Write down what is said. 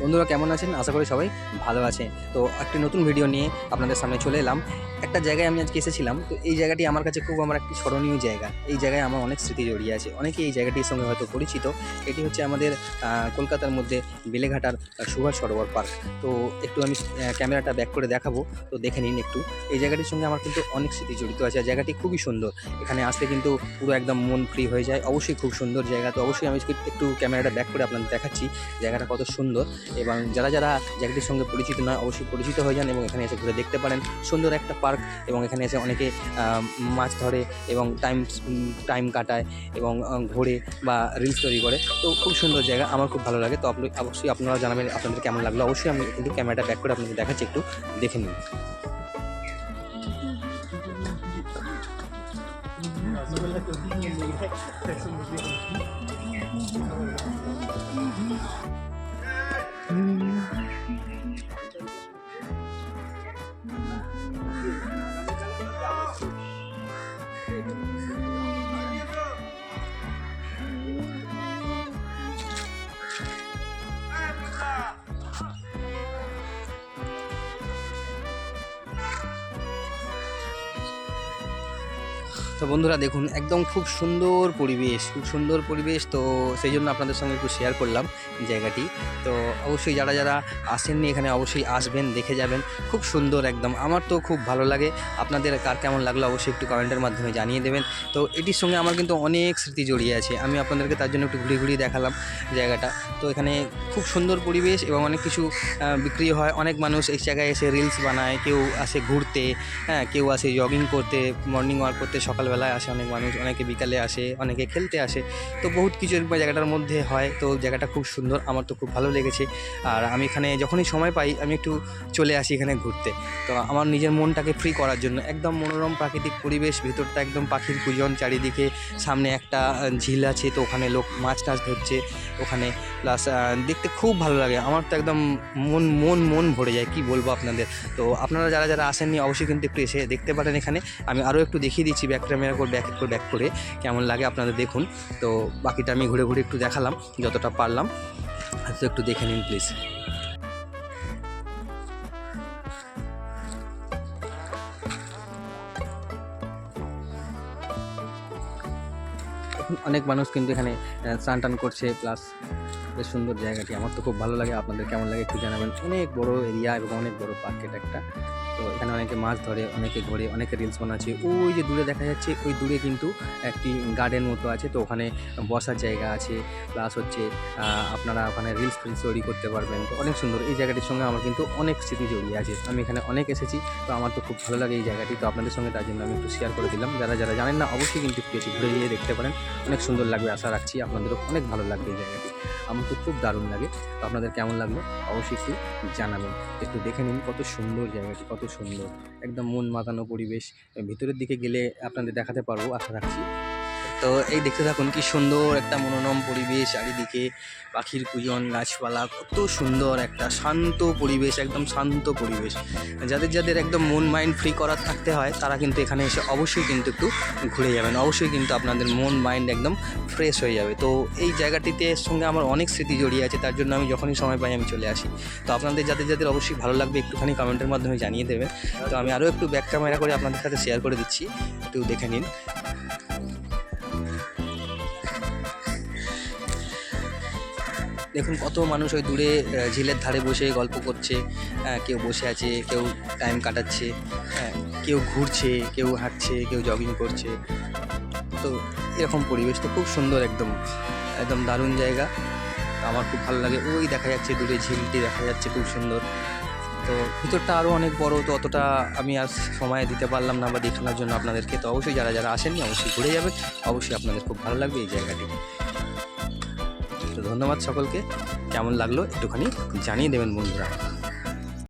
বন্ধুরা কেমন আছেন? আশা করি সবাই ভালো আছে তো একটি নতুন ভিডিও নিয়ে আপনাদের সামনে চলে এলাম। একটা জায়গায় আমি আজকে এসেছিলাম, তো এই জায়গাটি আমার কাছে খুব আমার একটি স্মরণীয় জায়গা। এই জায়গায় আমার অনেক স্মৃতি জড়িয়ে আছে। অনেকে এই জায়গাটির সঙ্গে হয়তো পরিচিত। এটি হচ্ছে আমাদের কলকাতার মধ্যে বেলেঘাটার সুভাষ সরোবর পার্ক। তো একটু আমি ক্যামেরাটা ব্যাক করে দেখাবো। তো দেখে নিন একটু। এই জায়গাটির সঙ্গে আমার কিন্তু অনেক স্মৃতি জড়িত আছে জায়গাটি খুবই সুন্দর। এখানে আসলে কিন্তু পুরো একদম মন ফ্রি হয়ে যায়। অবশ্যই খুব সুন্দর জায়গা। তো অবশ্যই আমি একটু ক্যামেরাটা ব্যাক করে আপনাদের দেখাচ্ছি। জায়গাটা কত সুন্দর। এবং যারা যারা জায়গাটির সঙ্গে পরিচিত নয়, অবশ্যই পরিচিত হয়ে যান এবং এখানে এসে ঘুরে দেখতে পারেন। সুন্দর একটা পার্ক এবং এখানে এসে অনেকে মাছ ধরে এবং টাইম টাইম কাটায় এবং ঘোরে বা রিলস তৈরি করে। তো খুব সুন্দর জায়গা, আমার খুব ভালো লাগে। তো আপনি, অবশ্যই আপনারা জানাবেন আপনাদের কেমন লাগল। অবশ্যই আমি কিন্তু ক্যামেরাটা ব্যাক করে আপনাদের দেখাচ্ছি, একটু দেখে নিন। 嗯 তো বন্ধুরা দেখুন, একদম খুব সুন্দর পরিবেশ, খুব সুন্দর পরিবেশ। তো সেই জন্য আপনাদের সঙ্গে একটু শেয়ার করলাম জায়গাটি। তো অবশ্যই যারা যারা আসেননি এখানে অবশ্যই আসবেন, দেখে যাবেন। খুব সুন্দর একদম। আমার তো খুব ভালো লাগে। আপনাদের কার কেমন লাগল অবশ্যই একটু কমেন্টের মাধ্যমে জানিয়ে দেবেন। তো এটির সঙ্গে আমার কিন্তু অনেক স্মৃতি জড়িয়ে আছে। আমি আপনাদেরকে তার জন্য একটু ঘুরে ঘুরিয়ে দেখালাম জায়গাটা। তো এখানে খুব সুন্দর পরিবেশ এবং অনেক কিছু বিক্রি হয়। অনেক মানুষ এই জায়গায় এসে রিলস বানায়। কেউ আসে ঘুরতে হ্যাঁ কেউ আসে জগিং করতে মর্নিং ওয়াক করতে সকালবেলায় আসে অনেক মানুষ, অনেকে বিকালে আসে, অনেকে খেলতে আসে। তো বহুত কিছু এরকম জায়গাটার মধ্যে হয়। তো জায়গাটা খুব সুন্দর, আমার তো খুব ভালো লেগেছে। আর আমি এখানে যখনই সময় পাই, আমি একটু চলে আসি এখানে ঘুরতে। তো আমার নিজের মনটাকে ফ্রি করার জন্য, একদম মনোরম প্রাকৃতিক পরিবেশ, ভিতরটা একদম পাখির পূজন চারিদিকে সামনে একটা ঝিল আছে, তো ওখানে লোক মাছ টাছ ধরছে ওখানে। প্লাস দেখতে খুব ভালো লাগে। আমার তো একদম মন মন মন ভরে যায়, কি বলব আপনাদের? তো আপনারা যারা যারা আসেননি, অবশ্যই কিন্তু একটু এসে দেখতে পারেন এখানে। আমি আরও একটু দেখিয়ে দিচ্ছি ব্যাক ক্যামেরা করে ব্যাক করে ব্যাক করে কেমন লাগে আপনাদের দেখুন। তো বাকিটা আমি ঘুরে ঘুরে একটু দেখালাম, যতটা পারলাম। তো একটু দেখে নিন প্লিজ অনেক মানুষ কিন্তু এখানে স্নান টান করছে প্লাস বেশ সুন্দর জায়গাটি। আমার তো খুব ভালো লাগে, আপনাদের কেমন লাগে একটু জানাবেন। অনেক বড় এরিয়া এবং অনেক বড় পার্ক এটা একটা। তো এখানে অনেকে মাছ ধরে, অনেকে ঘোরে, অনেকে রিলস বানাচ্ছে। ওই যে দূরে দেখা যাচ্ছে, ওই দূরে কিন্তু একটি গার্ডেন মতো আছে। তো ওখানে বসার জায়গা আছে প্লাস হচ্ছে আপনারা ওখানে রিলস ফিলস তৈরি করতে পারবেন। তো অনেক সুন্দর। এই জায়গাটির সঙ্গে আমার কিন্তু অনেক স্মৃতি জড়িয়ে আছে। আমি এখানে অনেক এসেছি, তো আমার তো খুব ভালো লাগে এই জায়গাটি। তো আপনাদের সঙ্গে তার জন্য আমি একটু শেয়ার করে দিলাম। যারা যারা জানেন না, অবশ্যই কিন্তু একটু ঘুরে গিয়ে দেখতে পারেন। অনেক সুন্দর লাগবে, আশা রাখছি আপনাদেরও অনেক ভালো লাগবে এই জায়গাটি। আমার তো খুব দারুণ লাগে। তো আপনাদের কেমন লাগল? অবশ্যই একটু জানাবেন। একটু দেখে নিন কত সুন্দর জায়গাটি, কত সুন্দর। একদম মন মাতানো পরিবেশ। ভিতরের দিকে গেলে আপনাদের দেখাতে পারব, আশা রাখছি। তো এই দেখতে থাকুন কি সুন্দর একটা মনোরম পরিবেশ, চারিদিকে পাখির কুজন, গাছপালা, কত সুন্দর একটা শান্ত পরিবেশ, একদম শান্ত পরিবেশ। যাদের যাদের একদম মন মাইন্ড ফ্রি করার থাকতে হয়, তারা কিন্তু এখানে এসে অবশ্যই কিন্তু একটু ঘুরে যাবেন। অবশ্যই কিন্তু আপনাদের মন মাইন্ড একদম ফ্রেশ হয়ে যাবে। তো এই জায়গাটিতে সঙ্গে আমার অনেক স্মৃতি জড়িয়ে আছে, তার জন্য আমি যখনই সময় পাই আমি চলে আসি। তো আপনাদের যাদের যাদের অবশ্যই ভালো লাগবে, একটুখানি কমেন্টের মাধ্যমে জানিয়ে দেবেন। তো আমি আরও একটু ব্যাক ক্যামেরা করে আপনাদের সাথে শেয়ার করে দিচ্ছি। একটু দেখে নিন। দেখুন কত মানুষ ওই দূরে ঝিলের ধারে বসে গল্প করছে। কেউ বসে আছে, কেউ টাইম কাটাচ্ছে কেউ ঘুরছে, কেউ হাঁটছে, কেউ জগিং করছে। তো এরকম পরিবেশ, তো খুব সুন্দর একদম একদম দারুণ জায়গা। আমার খুব ভালো লাগে। ওই দেখা যাচ্ছে দূরে ঝিলটি, দেখা যাচ্ছে খুব সুন্দর। তো ভিতরটা আরও অনেক বড়, তো অতটা আমি আর সময় দিতে পারলাম না বা দেখানোর জন্য আপনাদেরকে। তো অবশ্যই যারা যারা আসেননি, অবশ্যই ঘুরে যাবে অবশ্যই আপনাদের খুব ভালো লাগবে এই জায়গাটি। ধন্যবাদ সকলকে। কেমন লাগল একটুখানি জানিয়ে দেবেন বন্ধুরা।